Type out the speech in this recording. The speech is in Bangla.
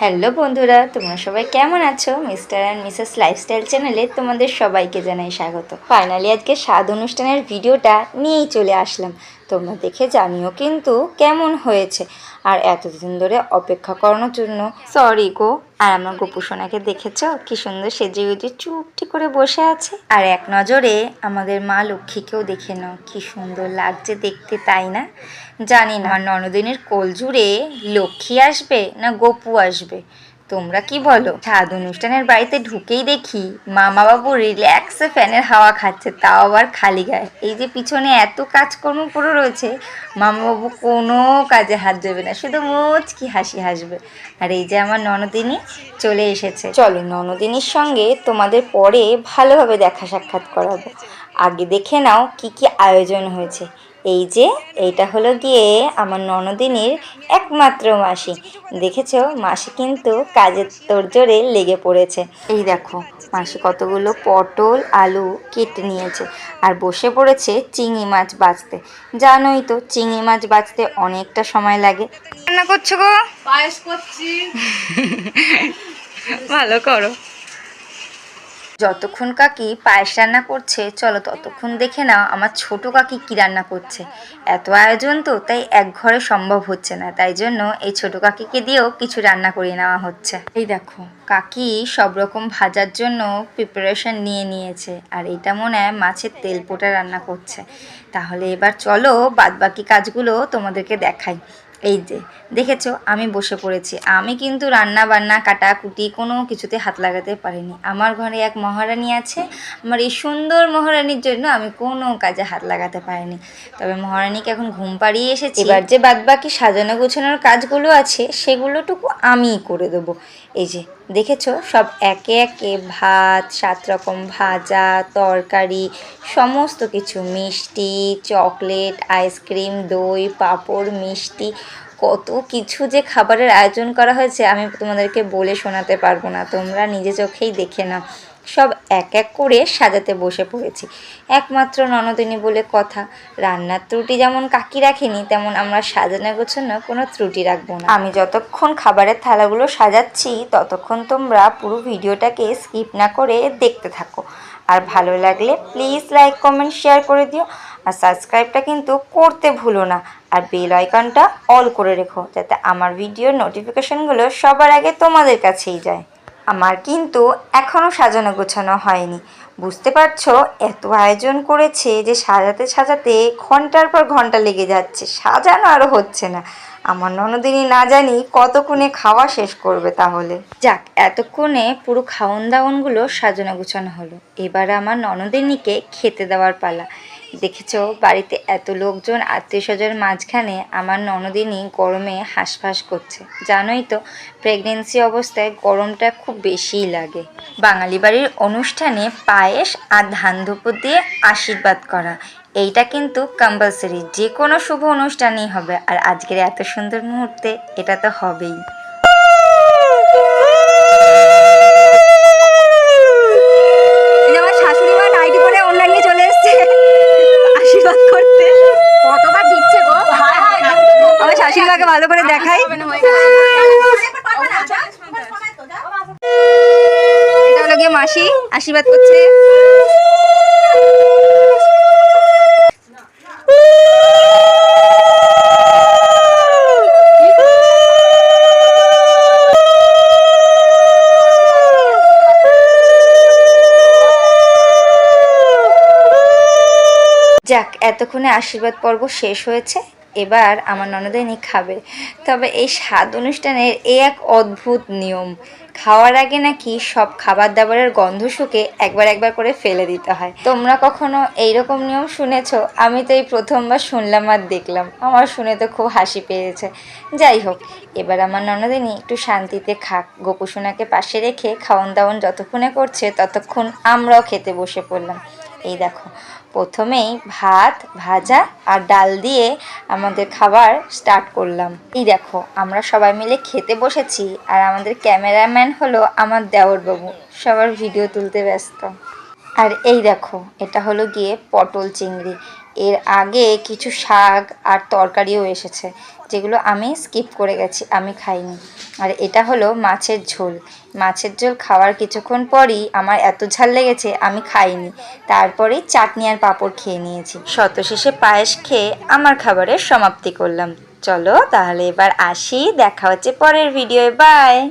হ্যালো বন্ধুরা, তোমরা সবাই কেমন আছো? মিস্টার অ্যান্ড মিসেস লাইফস্টাইল চ্যানেলে তোমাদের সবাইকে জানাই স্বাগত। ফাইনালি আজকে স্বাদ অনুষ্ঠানের ভিডিওটা নিয়েই চলে আসলাম। তোমরা দেখে জানিও কিন্তু কেমন হয়েছে। আর এতদিন ধরে অপেক্ষা করানোর জন্য সরি গো, আর আমার গোপু সোনাকে দেখেছ? কি সুন্দর সেজে গুজে চুপটি করে বসে আছে। আর এক নজরে আমাদের মা লক্ষ্মীকেও দেখে নাও, কি সুন্দর লাগছে দেখতে, তাই না? জানি না ননদিনের কোল জুড়ে লক্ষ্মী আসবে না গপু আসবে? তোমরা কি বলো? স্বাদ অনুষ্ঠানের বাড়িতে ঢুকেই দেখি মামা বাবু রিল্যাক্সে ফ্যানের হাওয়া খাচ্ছে, তাও আবার খালি গায়ে। এই যে পিছনে এত কাজকর্ম পড়ে রয়েছে মামা বাবু কোনো কাজে হাত দেবে না, শুধু মোচ মুচকি হাসি হাসবে। আর এই যে আমার ননদিনী চলে এসেছে। চলো, ননদিনীর সঙ্গে তোমাদের পরে ভালোভাবে দেখা সাক্ষাৎ করাবো। আগে দেখে নাও কি কি আয়োজন হয়েছে। এই যে এইটা হলো গিয়ে আমার ননদিনীর একমাত্র মাসি। দেখেছ? মাসি কিন্তু কাজের তোড়জোড়ে লেগে পড়েছে। এই দেখো মাসি কতগুলো পটল আলু কেটে নিয়েছে আর বসে পড়েছে চিংড়ি মাছ বাছতে। জানোই তো চিংড়ি মাছ বাছতে অনেকটা সময় লাগে। রান্না করছ গো? পায়েস করছি। ভালো করো। যতক্ষণ কাকি পায়েস রান্না করছে, চলো ততক্ষণ দেখে নাও আমার ছোট কাকি কি রান্না করছে। এত আয়োজন তো, তাই এক ঘরে সম্ভব হচ্ছে না, তাই জন্য এই ছোট কাকিকে দিয়েও কিছু রান্না করিয়ে নেওয়া হচ্ছে। এই দেখো, কাকি সব রকম ভাজার জন্য প্রিপারেশন নিয়ে নিয়েছে, আর এটা মনে হয় মাছের তেল পোটা রান্না করছে। তাহলে এবার চলো বাদবাকি কাজগুলো তোমাদেরকে দেখাই। এই যে, দেখেছ, আমি বসে পড়েছি। আমি কিন্তু রান্না বান্না, কাটাকুটি কোনো কিছুতে হাত লাগাতে পারিনি। আমার ঘরে এক মহারানী আছে। আমার এই সুন্দর মহারানীর জন্য আমি কোনো কাজে হাত লাগাতে পারিনি। তবে মহারানীকে এখন ঘুম পাড়িয়ে এসেছি। এবার যে বাদবাকি সাজানো গোছানোর কাজগুলো আছে, সেগুলোটুকু আমিই করে দেবো। এই যে, দেখেছ, সব একে একে ভাত, সাত রকম ভাজা, তরকারি, সমস্ত কিছু। মিষ্টি, চকলেট, আইসক্রিম, দই, পাঁপড়, মিষ্টি কত কিছু যে খাবারের আয়োজন করা হয়েছে, আমি তোমাদেরকে বলে শোনাতে পারব না। তোমরা নিজে চোখেই দেখে নাও। সব এক এক করে সাজাতে বসে পড়েছি। একমাত্র ননদিনী বলে কথা। রান্নার ত্রুটি যেমন কাকি রাখেনি, তেমন আমরা সাজানো গোছানো কোনো ত্রুটি রাখব না। আমি যতক্ষণ খাবারের থালাগুলো সাজাচ্ছি, ততক্ষণ তোমরা পুরো ভিডিওটাকে স্কিপ না করে দেখতে থাকো। আর ভালো লাগলে প্লিজ লাইক, কমেন্ট, শেয়ার করে দিও। আর সাবস্ক্রাইবটা কিন্তু করতে ভুলো না। আর বেল আইকনটা অল করে রেখো, যাতে আমার ভিডিওর নোটিফিকেশনগুলো সবার আগে তোমাদের কাছেই যায়। আমার কিন্তু এখনও সাজানো গোছানো হয়নি। বুঝতে পারছ? এত আয়োজন করেছে যে সাজাতে সাজাতে ঘণ্টার পর ঘণ্টা লেগে যাচ্ছে। সাজানো আরও হচ্ছে না। আমার ননদিনী না জানি কতক্ষণে খাওয়া শেষ করবে তাহলে। যাক, এতক্ষণে পুরো খাওন দাওনগুলো সাজানো গোছানো হলো। এবার আমার ননদিনীকে খেতে দেওয়ার পালা। দেখেছ? বাড়িতে এত লোকজন আত্মীয় স্বজনের মাঝখানে আমার ননদিনী গরমে হাঁসফাঁস করছে। জানোই তো প্রেগনেন্সি অবস্থায় গরমটা খুব বেশিই লাগে। বাঙালি বাড়ির অনুষ্ঠানে পায়েস আর ধান ধুপুর দিয়ে আশীর্বাদ করা, এইটা কিন্তু কম্পালসারি যে কোনো শুভ অনুষ্ঠানই হবে, আর আজকের এত সুন্দর মুহূর্তে এটা তো হবেই। শাশুড়ি ভালো করে দেখাই। এটা হলো গিয়ে মাসি আশীর্বাদ করছে। যাক এতক্ষণে আশীর্বাদ পর্ব শেষ হয়েছে। এবার আমার ননদিনী খাবে। তবে এই স্বাদ অনুষ্ঠানের এই এক অদ্ভুত নিয়ম। খাওয়ার আগে নাকি সব খাবার দাবারের গন্ধ শুকে একবার একবার করে ফেলে দিতে হয়। তোমরা কখনো এইরকম নিয়ম শুনেছো? আমি তো এই প্রথমবার শুনলাম আর দেখলাম। আমার শুনে তো খুব হাসি পেয়েছে। যাই হোক, এবার আমার ননদিনী একটু শান্তিতে খাক। গোপুসোনাকে পাশে রেখে খাওয়ন দাওয়ন যতক্ষণে করছে, ততক্ষণ আমরাও খেতে বসে পড়লাম। এই দেখো, প্রথমেই ভাত, ভাজা আর ডাল দিয়ে আমাদের খাবার স্টার্ট করলাম। এই দেখো, আমরা সবাই মিলে খেতে বসেছি আর আমাদের ক্যামেরাম্যান হলো আমার দেওরবাবু, সবার ভিডিও তুলতে ব্যস্ত। আর এই দেখো, এটা হলো গিয়ে পটল চিংড়ি। এর আগে কিছু শাক আর তরকারিও এসেছে, যেগুলো আমি স্কিপ করে গেছি, আমি খাইনি। আর এটা হলো মাছের ঝোল। মাছের ঝোল খাওয়ার কিছুক্ষণ পরই আমার এত ঝাল লেগেছে, আমি খাইনি। তারপরেই চাটনি আর পাঁপড় খেয়ে নিয়েছি। শত শেষে পায়েস খেয়ে আমার খাবারের সমাপ্তি করলাম। চলো তাহলে এবার আসি, দেখা হচ্ছে পরের ভিডিওয়ে বাই